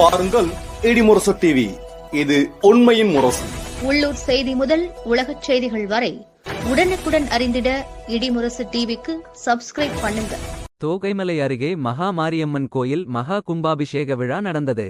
பாருங்கள் இடிமுரசு டிவி இது உண்மையின் முரசு. உள்ளூர் செய்தி முதல் உலகச் செய்திகள் வரை உடனுக்குடன் அறிந்திட இடிமுரசு டிவிக்கு சப்ஸ்கிரைப் பண்ணுங்க. தோகைமலை அருகே மகா மாரியம்மன் கோயில் மகா கும்பாபிஷேக விழா நடந்தது.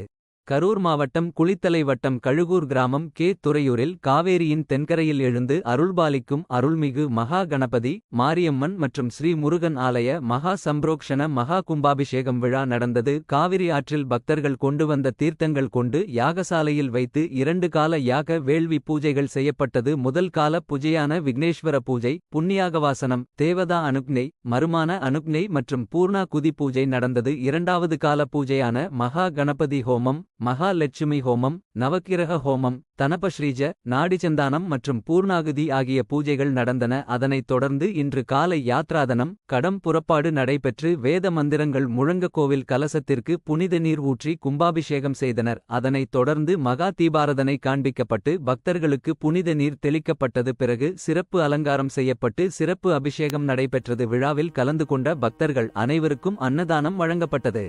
கரூர் மாவட்டம் குளித்தலை வட்டம் கழுகூர் கிராமம் கே. துறையூரில் காவேரியின் தென்கரையில் எழுந்து அருள்பாலிக்கும் அருள்மிகு மகா கணபதி மாரியம்மன் மற்றும் ஸ்ரீ முருகன் ஆலய மகா சம்ப்ரோக்ஷண மகா கும்பாபிஷேகம் விழா நடந்தது. காவிரி ஆற்றில் பக்தர்கள் கொண்டு வந்த தீர்த்தங்கள் கொண்டு யாகசாலையில் வைத்து இரண்டு கால யாக வேள்வி பூஜைகள் செய்யப்பட்டது. முதல் கால பூஜையான விக்னேஸ்வர பூஜை புண்ணியாகவாசனம் தேவதா அனுக்னை மறுமான அனுக்னை மற்றும் பூர்ணா குதி பூஜை நடந்தது. இரண்டாவது கால பூஜையான மகா கணபதி ஹோமம் மகா லட்சுமி ஹோமம் நவக்கிரக ஹோமம் தனபஸ்ரீஜ நாடிச்சந்தானம் மற்றும் பூர்ணாகுதி ஆகிய பூஜைகள் நடந்தன. அதனைத் தொடர்ந்து இன்று காலை யாத்ராதனம் கடம் புறப்பாடு நடைபெற்று வேத மந்திரங்கள் முழங்க கோவில் கலசத்திற்கு புனித நீர் ஊற்றி கும்பாபிஷேகம் செய்தனர். அதனைத் தொடர்ந்து மகா தீபாரதனை காண்பிக்கப்பட்டு பக்தர்களுக்கு புனித நீர் தெளிக்கப்பட்டது. பிறகு சிறப்பு அலங்காரம் செய்யப்பட்டு சிறப்பு அபிஷேகம் நடைபெற்றது. விழாவில் கலந்து கொண்ட பக்தர்கள் அனைவருக்கும் அன்னதானம் வழங்கப்பட்டது.